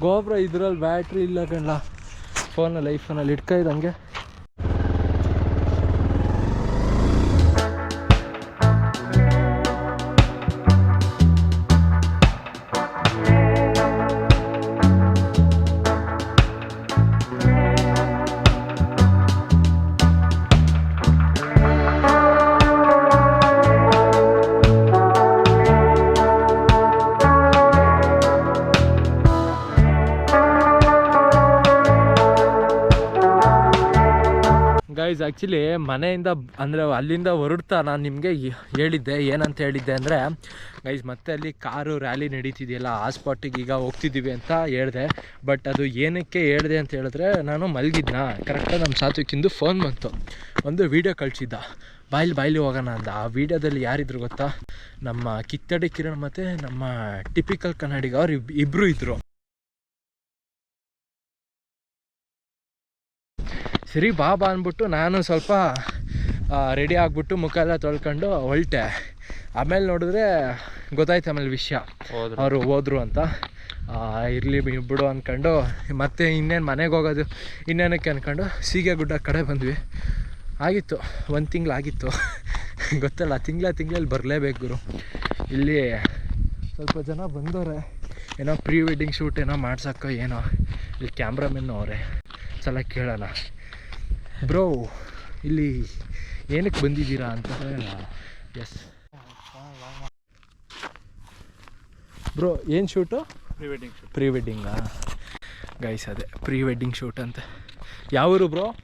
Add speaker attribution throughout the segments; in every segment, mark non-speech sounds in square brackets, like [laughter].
Speaker 1: ಗೋಪುರ ಇದ್ರಲ್ಲಿ ಬ್ಯಾಟ್ರಿ ಇಲ್ಲ ಕಣ್ಣ ಫೋನಲ್ಲಿ ಐಫೋನಲ್ಲಿ ಇಟ್ಕ ಆ್ಯಕ್ಚುಲಿ ಮನೆಯಿಂದ ಅಂದರೆ ಅಲ್ಲಿಂದ ಹೊರಡ್ತಾ ನಾನು ನಿಮಗೆ ಹೇಳಿದ್ದೆ, ಏನಂತ ಹೇಳಿದ್ದೆ ಅಂದರೆ ಗೈಸ್ ಮತ್ತೆ ಅಲ್ಲಿ ಕಾರು ರ್ಯಾಲಿ ನಡೀತಿದೆಯಲ್ಲ, ಆ ಸ್ಪಾಟಿಗೆ ಈಗ ಹೋಗ್ತಿದ್ದೀವಿ ಅಂತ ಹೇಳಿದೆ. ಬಟ್ ಅದು ಏನಕ್ಕೆ ಹೇಳಿದೆ ಅಂತ ಹೇಳಿದ್ರೆ, ನಾನು ಮಲಗಿದ್ನ. ಕರೆಕ್ಟಾಗಿ ನಮ್ಮ ಸಾತ್ವಿಕಿಂದು ಫೋನ್ ಬಂತು. ಒಂದು ವೀಡಿಯೋ ಕಳಿಸಿದ್ದ. ಬಾಯ್ಲಿ ಬಾಯ್ಲಿ ಹೋಗೋಣ ಅಂದ. ಆ ವಿಡಿಯೋದಲ್ಲಿ ಯಾರಿದ್ರು ಗೊತ್ತಾ? ನಮ್ಮ ಕಿತ್ತಡಿ ಕಿರಣ್ ಮತ್ತು ನಮ್ಮ ಟಿಪಿಕಲ್ ಕನ್ನಡಿಗ ಅವ್ರು ಇಬ್ ಇಬ್ಬರು ಇದ್ದರು ಸರಿ ಬಾಬಾ ಅಂದ್ಬಿಟ್ಟು ನಾನು ಸ್ವಲ್ಪ ರೆಡಿ ಆಗಿಬಿಟ್ಟು ಮುಖ ಎಲ್ಲ ತೊಳ್ಕೊಂಡು ಹೊಲ್ಟೆ. ಆಮೇಲೆ ನೋಡಿದ್ರೆ ಗೊತ್ತಾಯ್ತು ಆಮೇಲೆ ವಿಷಯ. ಅವರು ಹೋದ್ರು ಅಂತ. ಇರಲಿ ಬಿಡು ಅಂದ್ಕೊಂಡು ಮತ್ತೆ ಇನ್ನೇನು ಮನೆಗೆ ಹೋಗೋದು ಇನ್ನೇನಕ್ಕೆ ಅಂದ್ಕೊಂಡು ಸೀಗೆ ಗುಡ್ಡ ಕಡೆ ಬಂದ್ವಿ. ಆಗಿತ್ತು ಒಂದು ತಿಂಗಳಾಗಿತ್ತು ಗೊತ್ತಲ್ಲ ತಿಂಗಳ ತಿಂಗಳಲ್ಲಿ ಬರಲೇಬೇಕು ಗುರು. ಇಲ್ಲಿ ಸ್ವಲ್ಪ ಜನ ಬಂದವ್ರೆ. ಏನೋ ಪ್ರೀ ವೆಡ್ಡಿಂಗ್ ಶೂಟ್ ಏನೋ ಮಾಡ್ಸೋಕ್ಕೋ ಏನೋ. ಇಲ್ಲಿ ಕ್ಯಾಮ್ರಾಮೆನ್ ಅವರೇ. ಸಲ ಕೇಳೋಣ. ಬ್ರೋ ಇಲ್ಲಿ ಏನಕ್ಕೆ ಬಂದಿದ್ದೀರಾ ಅಂತ ಎಸ್ ಬ್ರೋ ಏನು shoot
Speaker 2: pre wedding shoot
Speaker 1: pre ವೆಡ್ಡಿಂಗಾ guys ಅದೇ ಪ್ರೀ ವೆಡ್ಡಿಂಗ್ ಶೂಟ್ ಅಂತ. ಯಾವೂರು ಬ್ರೋ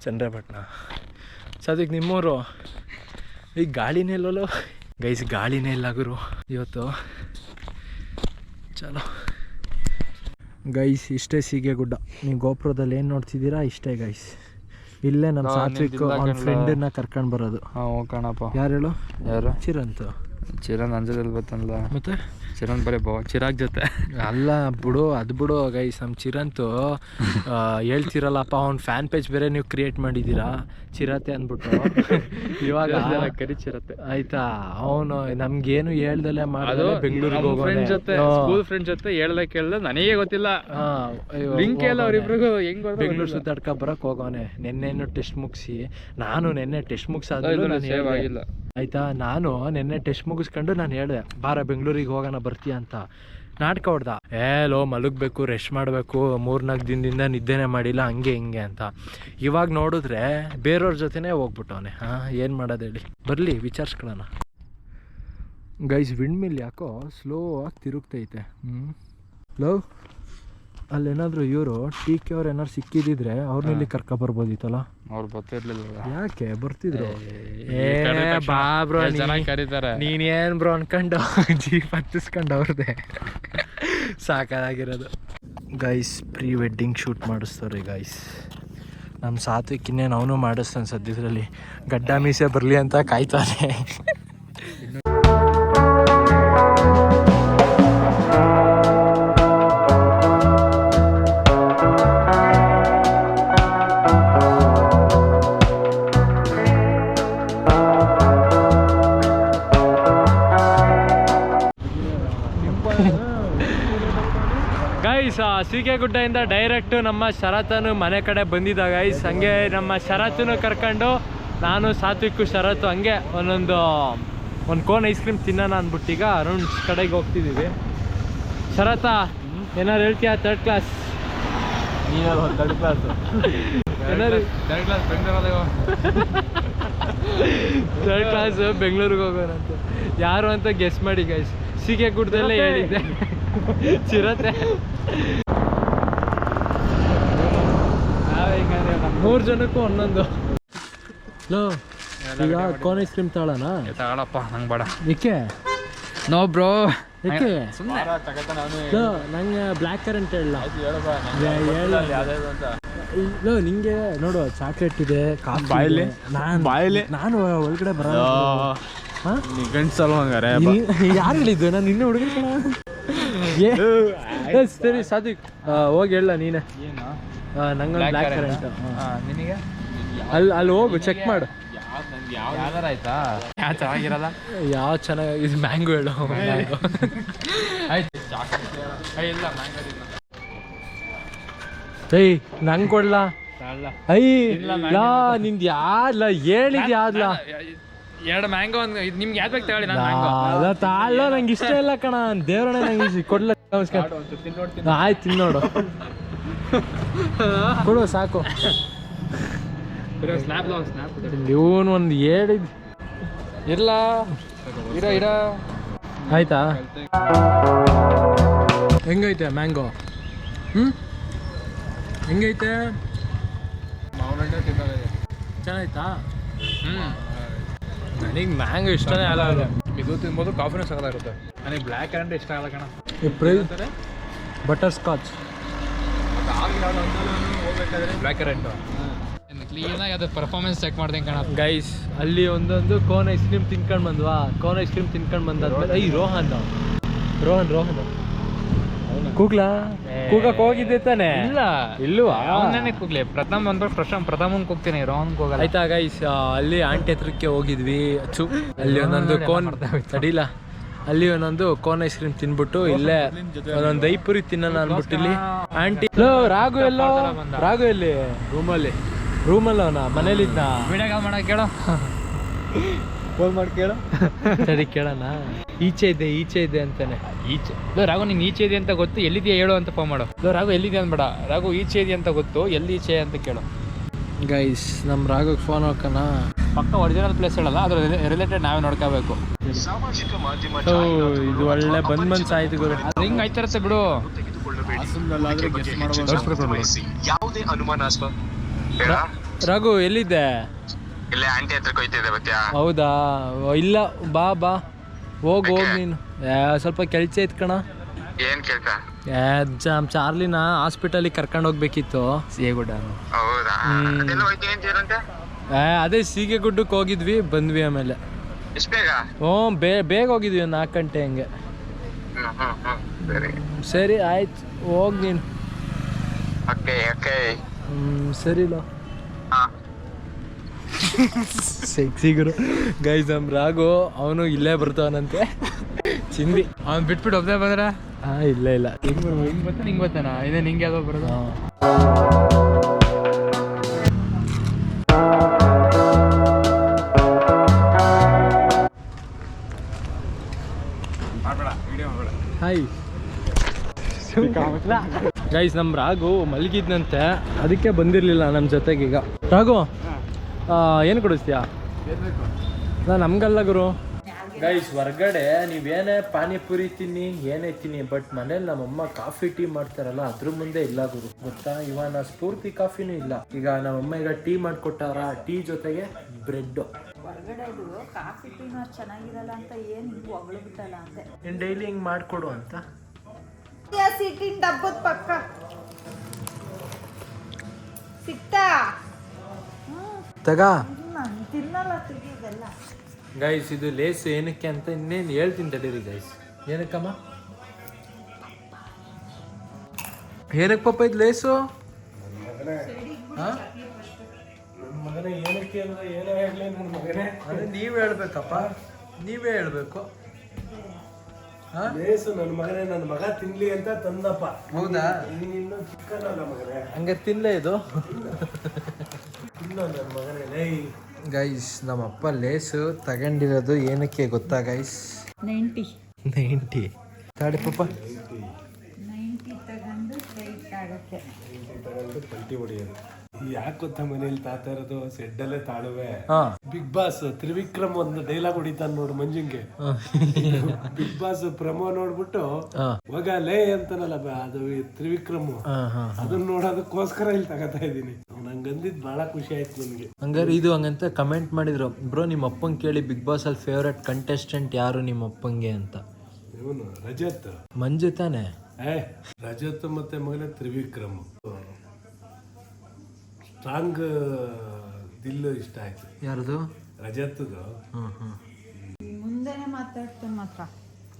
Speaker 1: ಚಂದ್ರಪಟ್ಟಣ ಸದ್ಯಕ್ಕೆ ನಿಮ್ಮೂರು. ಈಗ ಗಾಳಿನೇ ಇಲ್ಲಲ್ಲೋ. ಗೈಸ್ ಗಾಳಿನೇ ಇಲ್ಲ ಗುರು. ಇವತ್ತು. ಚಲೋ. ಗೈಸ್ ಇಷ್ಟೇ ಸೀಗೆ ಗುಡ್ಡ. ನೀವು ಗೋಪುರದಲ್ಲಿ ಏನು ನೋಡ್ತಿದ್ದೀರಾ? ಇಷ್ಟೇ ಗೈಸ್ ಇಲ್ಲೇ ನಮ್ಮ ಸಾತ್ವಿಕ್ ಅವ್ನ. ಫ್ರೆಂಡನ್ನ ಕರ್ಕೊಂಡು ಬರೋದು.
Speaker 2: ಹಾಂ ಕಣಪ್ಪ.
Speaker 1: ಯಾರು ಹೇಳು?
Speaker 2: ಯಾರು?
Speaker 1: ಚಿರಂತು.
Speaker 2: ಚಿರನ್ ಅಂಜದಲ್ಲಿ ಬತ್ತಲ್ಲ
Speaker 1: ಮತ್ತೆ?
Speaker 2: ಚಿರನ್ ಬರೀ ಬಾ ಚಿರಾಗ್ ಜೊತೆ.
Speaker 1: ಅಲ್ಲ ಬಿಡು ಅದು ಬಿಡು ಗೈಸ್ ನಮ್ಮ ಚಿರಂತು ಹೇಳ್ತಿರಲ್ಲಪ್ಪ ಅವ್ನ ಫ್ಯಾನ್ ಪೇಜ್ ಬೇರೆ ನೀವು ಕ್ರಿಯೇಟ್ ಮಾಡಿದ್ದೀರಾ? ಚಿರತೆ ಅಂದ್ಬಿಟ್ಟು. ಇವಾಗ
Speaker 2: ಕರಿ ಚಿರತೆ.
Speaker 1: ಆಯ್ತಾ? ಅವನು ನಮ್ಗೇನು ಹೇಳ್ದಲೆ ಮಾಡೋದು ಬೆಂಗಳೂರಿಗೆ
Speaker 2: ಫ್ರೆಂಡ್ ಜೊತೆ ಸ್ಕೂಲ್ ಫ್ರೆಂಡ್ ಜೊತೆ ಹೇಳ್ದೆ ಕೇಳ್ದೆ ನನಗೆ ಗೊತ್ತಿಲ್ಲ. ಲಿಂಕ್ ಎಲ್ಲ ಅವ್ರಿಬ್ರಿಗೂ ಹೆಂಗ್
Speaker 1: ಬೆಂಗಳೂರು ಸುತ್ತಾಡ್ಕ ಬರಕ್ ಹೋಗೋನೆ. ನಿನ್ನೆನು ಟೆಸ್ಟ್ ಮುಗಿಸಿ. ನಾನು ನೆನ್ನೆ ಟೆಸ್ಟ್ ಮುಗಿಸಾದ್ಮೇಲೆ ನಾನು
Speaker 2: ಸೇವ್ ಆಗಿಲ್ಲ.
Speaker 1: ಆಯ್ತಾ? ನಾನು ನಿನ್ನೆ ಟೆಸ್ಟ್ ಮುಗಿಸ್ಕೊಂಡು ನಾನು ಹೇಳಿದೆ, ಬಾರ, ಬೆಂಗಳೂರಿಗೆ ಹೋಗೋಣ, ಬರ್ತೀಯ ಅಂತ. ನಾಟಕ ಹೊಡ್ದ. ಏ ಲೋ ಮಲಗಬೇಕು ರೆಸ್ಟ್ ಮಾಡಬೇಕು, ಮೂರ್ನಾಲ್ಕು ದಿನದಿಂದ ನಿದ್ದೆನೇ ಮಾಡಿಲ್ಲ, ಹಂಗೆ ಹಿಂಗೆ ಅಂತ. ಇವಾಗ ನೋಡಿದ್ರೆ ಬೇರೆಯವ್ರ ಜೊತೆನೇ ಹೋಗ್ಬಿಟ್ಟವನೆ ಹಾಂ, ಏನು ಮಾಡೋದು ಹೇಳಿ. ಬರಲಿ, ವಿಚಾರಿಸ್ಕೊಳ್ಳೋಣ. ಗೈಸ್ ವಿಂಡ್ ಮಿಲ್ ಯಾಕೋ ಸ್ಲೋ ಆಗಿ ತಿರುಗ್ತೈತೆ. ಹ್ಞೂ ಲವ್ ಅಲ್ಲೇನಾದರೂ ಇವರು ಟಿ ಕೆ ಅವ್ರು ಏನಾದ್ರು ಸಿಕ್ಕಿದಿದ್ರೆ ಅವ್ರನ್ನ ಇಲ್ಲಿ ಕರ್ಕೊ ಬರ್ಬೋದಿತ್ತಲ್ಲ
Speaker 2: ಅವ್ರು ಬರ್ತಿರ್ಲಿಲ್ಲ
Speaker 1: ಯಾಕೆ? ಬರ್ತಿದ್ರು. ಏ ಬಾ ಬ್ರೋ
Speaker 2: ಜನ ಕರೀತಾರೆ.
Speaker 1: ನೀನೇನು ಬ್ರೋ ಅನ್ಕೊಂಡು [laughs] ಜೀಪ್ ಹತ್ತಿಸ್ಕೊಂಡು ಅವ್ರದ್ದೆ ಸಾಕಾಗಿರೋದು. ಗೈಸ್ ಪ್ರೀ ವೆಡ್ಡಿಂಗ್ ಶೂಟ್ ಮಾಡಿಸ್ತಾರೆ ಗೈಸ್ ನಮ್ಮ ಸಾತ್ವಿಕ್ ಇನ್ನೇನು ಅವನು ಮಾಡಿಸ್ತಾನೆ ಸದ್ಯದ್ರಲ್ಲಿ. ಗಡ್ಡ ಮೀಸೆ ಬರಲಿ ಅಂತ ಕಾಯ್ತಾನೆ. ಗೈಸ್ ಕೆ ಗುಡ್ಡೆಯಿಂದ ಡೈರೆಕ್ಟ್ ನಮ್ಮ ಶರತನು ಮನೆ ಕಡೆ ಬಂದಿದ್ದಾಗ. ಗೈಸ್ ಹಂಗೆ ನಮ್ಮ ಶರತ್ನು ಕರ್ಕೊಂಡು ನಾನು ಸಾತ್ವಿಕ್ಕು ಶರತ್ತು ಹಂಗೆ ಒಂದೊಂದು ಒಂದು ಕೋನ್ ಐಸ್ ಕ್ರೀಮ್ ತಿನ್ನೋಣ ಅಂದ್ಬಿಟ್ಟು ಈಗ ಅರುಣ್ ಕಡೆಗೆ ಹೋಗ್ತಿದ್ದೀವಿ. ಶರತ ಏನಾರು ಹೇಳ್ತೀಯಾ ತರ್ಡ್ ಕ್ಲಾಸ್
Speaker 2: ಥರ್ಡ್ ಕ್ಲಾಸ್
Speaker 1: ಏನಾರು
Speaker 2: ಥರ್ಡ್ ಕ್ಲಾಸ್
Speaker 1: ಥರ್ಡ್ ಕ್ಲಾಸ್ ಬೆಂಗಳೂರಿಗೆ ಹೋಗೋಣ ಅಂತ. ಯಾರು ಅಂತ ಗೆಸ್ ಮಾಡಿ ಗೈಸ್ ಸೀಗೆ ಗುಡ್ದಲ್ಲೇ ಹೇಳಿದ್ದೆ. ಚಿರತೆ. ಮೂರು ಜನಕ್ಕೂ ಒಂದೊಂದು ಲೋ ಈಗ ಕೋನ್ ಐಸ್ ಕ್ರೀಮ್ ತಗೊಳ್ಳೋಣ?
Speaker 2: ತಗೊಳಪ್ಪ ನಂಗೆ ಬೇಡ.
Speaker 1: ಏಕೆ?
Speaker 2: ನೋ ಬ್ರೋ
Speaker 1: ಏಕೆ? ಲೋ ನಂಗೆ ಬ್ಲ್ಯಾಕ್ ಕರೆಂಟ್ ಹೇಳಲ್ಲ ಲೋ ನಿಂಗೆ ನೋಡು ಚಾಕ್ಲೇಟ್ ಇದೆ ಬಾಯಲ್ಲಿ?
Speaker 2: ಬಾಯ್ಲಿ?
Speaker 1: ನಾನು
Speaker 2: ಬಾಯಲ್ಲಿ?
Speaker 1: ನಾನು ಒಳಗಡೆ ಬರೋ ಹಾ?
Speaker 2: ಗಂಡ್ಸಲ್ವ ಹಂಗಾರೆ
Speaker 1: ಯಾರು ಹೇಳಿದ್ದು? ನಾನು ನಿನ್ನೆ ಹುಡುಗ ಏ ಸರಿ ಸಾದಿಕ್ ಹೋಗಿ ಹೇಳ ನೀನೆ. ನಂಗೆ ಬ್ಲ್ಯಾಕ್ ಕರೆಂಟ್
Speaker 2: ನಿನಗೆ?
Speaker 1: ಅಲ್ಲಿ ಅಲ್ಲಿ ಹೋಗು ಚೆಕ್ ಮಾಡು.
Speaker 2: ಯಾವ್ದಾರ ಆಯ್ತಾ? ಯಾವ ಚೆನ್ನಾಗಿರಲ್ಲ?
Speaker 1: ಯಾವ ಚೆನ್ನಾಗಿ ಇದು ಮ್ಯಾಂಗೋ ಹೇಳು.
Speaker 2: ಆಯ್ತು ಇಲ್ಲ ಮ್ಯಾಂಗೋ
Speaker 1: ಏಯ್ ನಂಗೆ ಕೊಡ್ಲಾ? ಐ
Speaker 2: ಇಲ್ಲ,
Speaker 1: ನಿಂದು ಯಾವ್ಲ ಹೇಳಿದ್ ಯಾವ್ಲ
Speaker 2: ಎರಡು ಮ್ಯಾಂಗೋ ಒಂದು ಇದು ನಿಮ್ಗೆ ಯಾಕೆ ಬೇಕು ತಗೊಳ್ಳಿ ನಾನು ಮ್ಯಾಂಗೋ
Speaker 1: ತಾಳ ನಂಗೆ ಇಷ್ಟ ಇಲ್ಲ ಕಣ. ದೇವ್ರಣ್ಣ ನಂಗೆ ಇಷ್ಟ. ಕೊಡ್ಲ ನಮಸ್ಕಾರ. ಆಯ್ತು ತಿನ್ನೋಡು ಕೊಡು ಸಾಕು.
Speaker 2: ಸ್ನ್ಯಾಪ್ ಸ್ನ್ಯಾಪ್
Speaker 1: ಇವನು ಒಂದು ಹೇಳಿದ್
Speaker 2: ಇಲ್ಲ ಇರ ಇರ.
Speaker 1: ಆಯ್ತಾ? ಹೆಂಗೈತೆ ಮ್ಯಾಂಗೋ ಹ್ಞೂ ಹೆಂಗೈತೆ? ಚೆನ್ನಾಯ್ತಾ?
Speaker 2: ಹ್ಞೂ
Speaker 1: ನನಗೆ ಮ್ಯಾಂಗೋ ಇಷ್ಟನೇ ಅಲ್ಲ ಅದು.
Speaker 2: ಇದು ತಿನ್ಬೋದು ಕಾಫಿನೂ ಸಗದಾಗುತ್ತೆ ನನಗೆ ಬ್ಲ್ಯಾಕ್ ಕರೆಂಟ್ ಇಷ್ಟ ಆಗಲ್ಲ ಕಣ.
Speaker 1: ಬಟರ್ ಸ್ಕಾಚ್
Speaker 2: ಬ್ಲ್ಯಾಕ್ ಕರೆಂಟು ಕ್ಲೀನಾಗಿ ಅದು ಪರ್ಫಾರ್ಮೆನ್ಸ್ ಚೆಕ್ ಮಾಡ್ತೀನಿ ಕಣ.
Speaker 1: ಗೈಸ್ ಅಲ್ಲಿ ಒಂದೊಂದು ಕೋನ್ ಐಸ್ ಕ್ರೀಮ್ ತಿನ್ಕೊಂಡು ಬಂದ್ವಾ? ಕೋನ್ ಐಸ್ ಕ್ರೀಮ್ ತಿನ್ಕೊಂಡು ಬಂದಾದ್ಮೇಲೆ ಐ ರೋಹನ್. ರೋಹನ್ ರೋಹನ್. ಕೂಗ್ಲಾ? ಕೂಗಕ್ ಹೋಗಿದ್ದೆ ತಾನೆ?
Speaker 2: ಇಲ್ಲ.
Speaker 1: ಇಲ್ವಾ?
Speaker 2: ಅವನೇ ಕೂಗ್ಲಿ. ಪ್ರಥಮ್ ಅಂದ್ರೆ ಪ್ರಶಾಂತ್ ಪ್ರಥಮನ್ ಕೂಗ್ತೀನಿ ರೋಹನ್ ಕೂಗಲ್ಲ
Speaker 1: ಆಯ್ತಾ ಗೈಸ್ ಅಲ್ಲಿ ಆಂಟಿ ಹತ್ರಕ್ಕೆ ಹೋಗಿದ್ವಿ. ಅಚ್ಚು. ಅಲ್ಲಿ ಒಂದೊಂದು ಕೋನ್ ತಡಿಲ್ಲ ಅಲ್ಲಿ ಒಂದೊಂದು ಕೋನ್ ಐಸ್ ಕ್ರೀಮ್ ತಿನ್ಬಿಟ್ಟು ಇಲ್ಲೇ ಒಂದೊಂದು ದೈಪುರಿ ತಿನ್ನೋಣ ಅನ್ಬಿಟ್ಟು ಇಲ್ಲಿ ಆಂಟಿ ಹಲೋ ರಾಘು ಎಲ್ಲೋ? ರಾಘು ಎಲ್ಲಿ? ರೂಮಲ್ಲಿ. ರೂಮಲ್ಲಿ ಅವನ? ಮನೇಲಿದ್ನ?
Speaker 2: ವಿಡಿಯೋ ಕಾಲ್ ಮಾಡಕ್ಕೆ ಕೇಳೋ.
Speaker 1: ಫೋನ್ ಮಾಡಿ ಕೇಳೋ. ಸರಿ ಕೇಳೋಣ. ಈಚೆ ಇದೆ ಈಚೆ ಇದೆ ಅಂತಾನೆ.
Speaker 2: ಈಚೆ. ಲೋ ರಾಘು ನೀನು ಈಚೆ ಇದೆ ಅಂತ ಗೊತ್ತು ಎಲ್ಲಿದೆಯಾ ಹೇಳು ಅಂತ ಫೋನ್ ಮಾಡು. ಲೋ ರಾಘು ಎಲ್ಲಿದೆ ಅನ್ಬೇಡ ರಾಘು ಈಚೆ ಇದೆ ಅಂತ ಗೊತ್ತು ಎಲ್ಲಿ ಈಚೆ ಅಂತ ಕೇಳು.
Speaker 1: ಗೈಸ್ ನಮ್ಮ ರಾಘುಗೆ ಫೋನ್ ಹಾಕೋಣ.
Speaker 2: ಪಕ್ಕ ಒರಿಜಿನಲ್ ಪ್ಲೇಸ್ ಹೇಳಲ್ಲ ಅದ್ರ ರಿಲೇಟೆಡ್ ನಾವೇ ನೋಡ್ಕೋಬೇಕು.
Speaker 1: ಇದು ಒಳ್ಳೆ ಬಂದ್ ಬಂದ್ ಸಾಯ್ತು ಗುರು.
Speaker 2: ಹಿಂಗ್ ಹಿಂಗೆ ಆಯ್ತಿರತ್ತೆ ಬಿಡು.
Speaker 3: ಯಾವುದೇ ಅನುಮಾನಾಸ್ಪದ
Speaker 1: ರಘು ಎಲ್ಲಿದ್ದೆ?
Speaker 3: ಇಲ್ಲೇ ಆಂಟಿ ಹತ್ರ ಕೊಯ್ತಿದ್ದೆ
Speaker 1: ಹೌದಾ? ಓ, ಇಲ್ಲ ಬಾ ಬಾ. ಹೋಗ್ ಹೋಗಿ ನೀನು. ಸ್ವಲ್ಪ ಕೆಲ್ಸ ಇತ್ತು ಕಣ
Speaker 3: ಏನ್
Speaker 1: ನಮ್ಮ ಚಾರ್ಲಿನ ಹಾಸ್ಪಿಟಲಿಗೆ ಕರ್ಕೊಂಡು ಹೋಗ್ಬೇಕಿತ್ತು
Speaker 2: ಸಿಗುಡ
Speaker 3: ಹೌದಾ. ಅದೆಲ್ಲ ಹೋಯ್ತೀನಿ ಅಂತೀರಂತೆ
Speaker 1: ಏ ಅದೇ ಸೀಗೆ ಗುಡ್ಡಕ್ಕೆ ಹೋಗಿದ್ವಿ ಬಂದ್ವಿ ಆಮೇಲೆ.
Speaker 3: ಎಷ್ಟ್ ಬೇಗ?
Speaker 1: ಹ್ಞೂ ಬೇ ಬೇಗ ಹೋಗಿದ್ವಿ ಒಂದು ನಾಲ್ಕು ಗಂಟೆ ಹಂಗೆ.
Speaker 3: ಹ್ಮ್ ಹ್ಮ್ ಹ್ಮ್ ಸರಿ.
Speaker 1: ಸರಿ ಆಯ್ತು. ಹೋಗಿ ನೀನು.
Speaker 3: Okay okay.
Speaker 1: ಹ್ಮ್ ಸರಿ
Speaker 3: ಹಾ
Speaker 1: ಸೆಕ್ಸಿ ಗುರು. ಗೈಸ್ ನಮ್ಮ ರಾಘು ಅವನು ಇಲ್ಲೇ ಬರ್ತಾವನಂತೆ ಚಿಂದಿ
Speaker 2: ಅವ್ನು ಬಿಟ್ಬಿಟ್ಟು ಒಬ್ಬನೇ ಬಂದ್ರೆ?
Speaker 1: ಹಾ ಇಲ್ಲ ಇಲ್ಲ.
Speaker 2: ಹಿಂಗ್ ಬರ್ಬೋದು ಹಿಂಗ್ ಬರ್ತಾನೆ ಹಿಂಗ್ ಬರ್ತಾನ? ಇದೇ ನಿಂಗೆ ಯಾವ್ದೋ ಬರೋದು.
Speaker 1: ಹಾಯ್ ಗೈಸ್ ನಮ್ ರಾಘು ಮಲಗಿದ್ನಂತೆ. ಅದಕ್ಕೆ ಬಂದಿರಲಿಲ್ಲ ನಮ್ಮ ಜೊತೆಗೆ ಈಗ ರಾಘು ಏನು ಕೊಡಿಸ್ತೀಯಾ? ನಾ ನಮಗಲ್ಲ ಗುರು. ಗೈಸ್ ಹೊರ್ಗಡೆ ನೀವೇನೇ ಪಾನಿಪುರಿ ತಿನ್ನಿ ಏನೇ ತಿನ್ನಿ ಬಟ್ ಮನೇಲಿ ನಮ್ಮಮ್ಮ ಕಾಫಿ ಟೀ ಮಾಡ್ತಾರಲ್ಲ ಅದ್ರ ಮುಂದೆ ಇಲ್ಲ ಗುರು. ಗೊತ್ತಾ? ಇವಾಗ ಸ್ಫೂರ್ತಿ ಕಾಫಿನೂ ಇಲ್ಲ. ಈಗ ನಮ್ಮಮ್ಮ ಈಗ ಟೀ ಮಾಡ್ಕೊಟ್ಟಾರ ಟೀ ಜೊತೆಗೆ ಬ್ರೆಡ್
Speaker 4: ಹೊರಗಡೆದು ಕಾಫಿ ಟೀನು ಅಷ್ಟು ಚೆನ್ನಾಗಿರಲ್ಲ ಅಂತ ಏನು ಹಿಂಗೆ ಹೊಗಳು ಬಿಟ್ಟಲ್ಲ ಅಂತೆ.
Speaker 1: ನೀನು ಡೈಲಿ ಹಿಂಗೆ ಮಾಡಿಕೊಡು ಅಂತ.
Speaker 4: ಸಿಟ್ಟಿನ ಡಬ್ಬದ ಪಕ್ಕ. ಸಿಕ್ತಾ?
Speaker 1: ತಗ.
Speaker 4: ಇದೆಲ್ಲ
Speaker 1: ಗೈಸ್ ಇದು ಲೇಸ್ ಏನಕ್ಕೆ ಅಂತ ಇನ್ನೇನು ಹೇಳ್ತೀನಿ ತಡೀರಿ ಗೈಸ್ ಏನಕ್ಕಮ್ಮ? ಏನಕ್ಕೆ ಪಾಪ ಇದು ಲೇಸು? ಮಗನೇ ಏನಕ್ಕೆ ಅಂದ್ರೆ ಏನೋ ಹೇಳಲಿ ನನ್ನ ಮಗನೇ. ಅದೇ ನೀವೇ ಹೇಳ್ಬೇಕಪ್ಪ. ನೀವೇ ಹೇಳ್ಬೇಕು.
Speaker 5: ಲೇಸು ನನ್ನ ಮಗನೇ ನನ್ನ ಮಗ ತಿನ್ಲಿ ಅಂತ ತಂದಪ್ಪ.
Speaker 1: ಹೌದಾ?
Speaker 5: ನೀನು ಇನ್ನೂ ಚಿಕ್ಕನಲ್ಲ ಮಗನೇ.
Speaker 1: ಹಂಗೆ ತಿನ್ಲೇ ಇದು? ಗೈಸ್ ನಮ್ಮಪ್ಪ ಲೇಸು ತಗೊಂಡಿರೋದು ಏನಕ್ಕೆ ಗೊತ್ತಾ ಗೈಸ್
Speaker 4: ನೈಂಟಿ
Speaker 1: ನೈಂಟಿ ತಾಡಿ ಪಾಪ
Speaker 5: ಯಾಕೆ ಗೊತ್ತಾ ಮನೇಲಿ ತಾತ ಇರೋದು? ಸೆಡ್ಡಲ್ಲೇ ತಾಳುವೆ.
Speaker 1: ಹಾ.
Speaker 5: ಬಿಗ್ ಬಾಸ್ ತ್ರಿವಿಕ್ರಮ್ ಒಂದು ಡೈಲಾಗ್ ಹೊಡಿತಾನೆ ನೋಡು ಮಂಜುಂಗೆ. ಬಿಗ್ ಬಾಸ್ [laughs] ಪ್ರಮೋ ನೋಡ್ಬಿಟ್ಟು ಹೋಗ ಲೇ ಅಂತಾನಲ್ಲ ಅದು ತ್ರಿವಿಕ್ರಮ್. ಅದನ್ನ ನೋಡೋದಕ್ಕೋಸ್ಕರ ಇಲ್ಲಿ ತಗೋತಾ ಇದ್ದೀನಿ. ನಂಗೆ ಭಾಳ ಬಹಳ ಖುಷಿ ಆಯ್ತು ನನಗೆ
Speaker 1: ಹಂಗಾರೆ ಇದು ಹಂಗಂತ ಕಮೆಂಟ್ ಮಾಡಿದ್ರು. ಬ್ರೋ ನಿಮ್ಮ ಅಪ್ಪಂಗೆ ಕೇಳಿ ಬಿಗ್ ಬಾಸ್ ಅಲ್ಲಿ ಫೇವ್ರೆಟ್ ಕಂಟೆಸ್ಟೆಂಟ್ ಯಾರು ನಿಮ್ಮ ಅಪ್ಪಂಗೆ ಅಂತ?
Speaker 5: ಇವನು ರಜತ್.
Speaker 1: ಮಂಜು ತಾನೆ
Speaker 5: ಏ ರಜತ್ ಮತ್ತೆ ಮಗನೇ ತ್ರಿವಿಕ್ರಮ್. ಸ್ಟ್ರಾಂಗ್ ದಿಲ್ ಇಷ್ಟ ಆಯ್ತು.
Speaker 1: ಯಾರದು?
Speaker 5: ರಜತ್ದು.
Speaker 1: ಹ್ಮ್ ಹ್ಮ್.
Speaker 4: ಮುಂದೆನೆ ಮಾತಾಡ್ತಾನೆ ಮಾತ್ರ.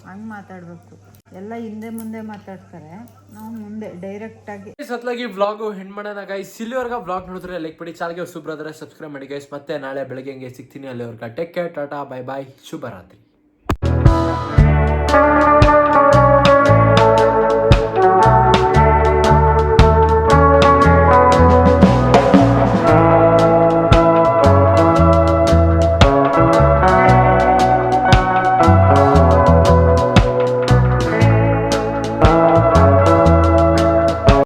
Speaker 4: ಹಂಗೆ ಮಾತಾಡಬೇಕು. ಎಲ್ಲ ಹಿಂದೆ ಮುಂದೆ ಮಾತಾಡ್ತಾರೆ. ನಾವು ಮುಂದೆ ಡೈರೆಕ್ಟ್ ಆಗಿ.
Speaker 1: ಸತ್ಲಾಗಿ ವ್ಲಾಗು ಹೆಣ್ ಮಾಡೋಣ. ಗೈಸ್ ಬ್ಲಾಗ್ ವ್ಲಾಗ್ ನೋಡಿದ್ರೆ ಲೈಕ್ ಮಾಡಿ ಚಾಲ್ಗೆ ಸೂಪರ್ ಆದರೆ ಸಬ್ಸ್ಕ್ರೈಬ್ ಮಾಡಿ ಗೈಸ್ ಮತ್ತೆ ನಾಳೆ ಬೆಳಗ್ಗೆ ಹಂಗೆ ಸಿಗ್ತೀನಿ. ಅಲ್ಲಿವರ್ಗ take care tata bye bye ಶುಭರಾತ್ರಿ.